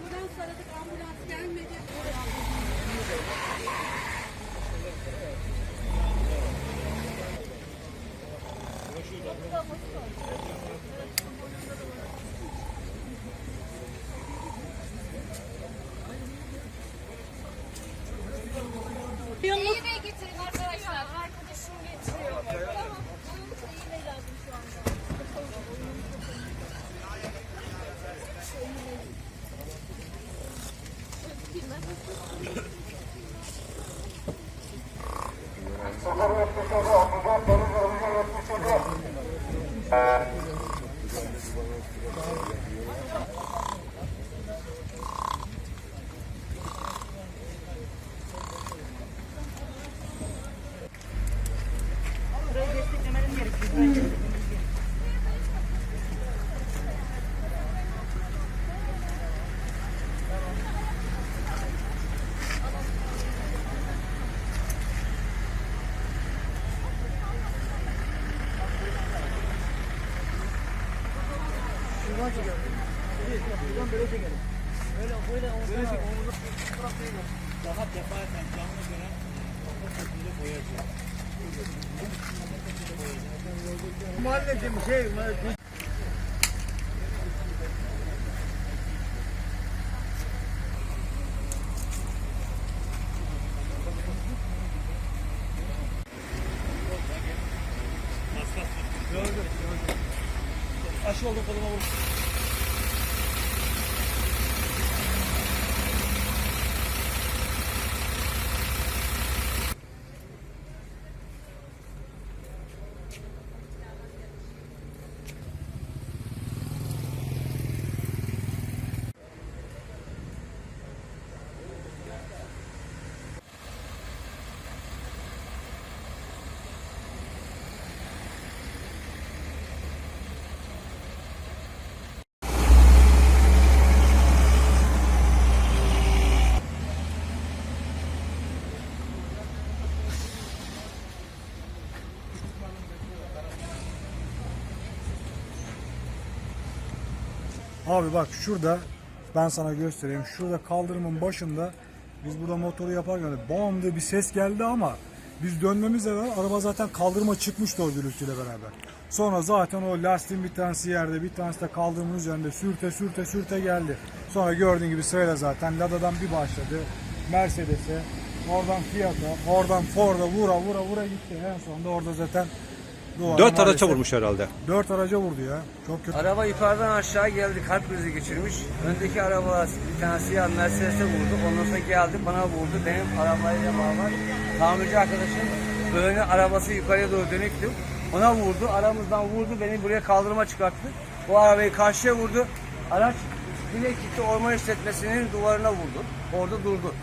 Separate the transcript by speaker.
Speaker 1: Ambulans aradık, ambulans gelmedi. Şurada. Thank you.
Speaker 2: Mahalleci şey, Aşı oldu koluma vurdu.
Speaker 3: Abi bak şurada ben sana göstereyim. Şurada kaldırımın başında biz burada motoru yaparken bam diye bir ses geldi ama biz dönmemizle beraber araba zaten kaldırıma çıkmıştı o gürültüyle beraber. Sonra zaten o lastiğin bir tanesi yerde bir tanesi de kaldırımın üzerinde sürte sürte sürte geldi. Sonra gördüğün gibi sırayla zaten Lada'dan bir başladı. Mercedes'e oradan Fiat'a oradan Ford'a vura vura vura gitti. En sonunda orada zaten duvara
Speaker 4: Dört
Speaker 3: maalesef-
Speaker 4: vurmuş herhalde.
Speaker 3: Dört araca vurdu ya. Çok kötü.
Speaker 2: Araba yukarıdan aşağı geldi, kalp krizi geçirmiş. Öndeki araba bir tane siyah Mercedes'e vurdu. Ondan sonra geldi bana vurdu. Benim arabayla beraber tamirci arkadaşım böyle arabası yukarıya doğru dönüktü. Ona vurdu. Aramızdan vurdu. Beni buraya kaldırıma çıkarttı. O arabayı karşıya vurdu. Araç direkt gitti orman işletmesinin duvarına vurdu. Orada durdu.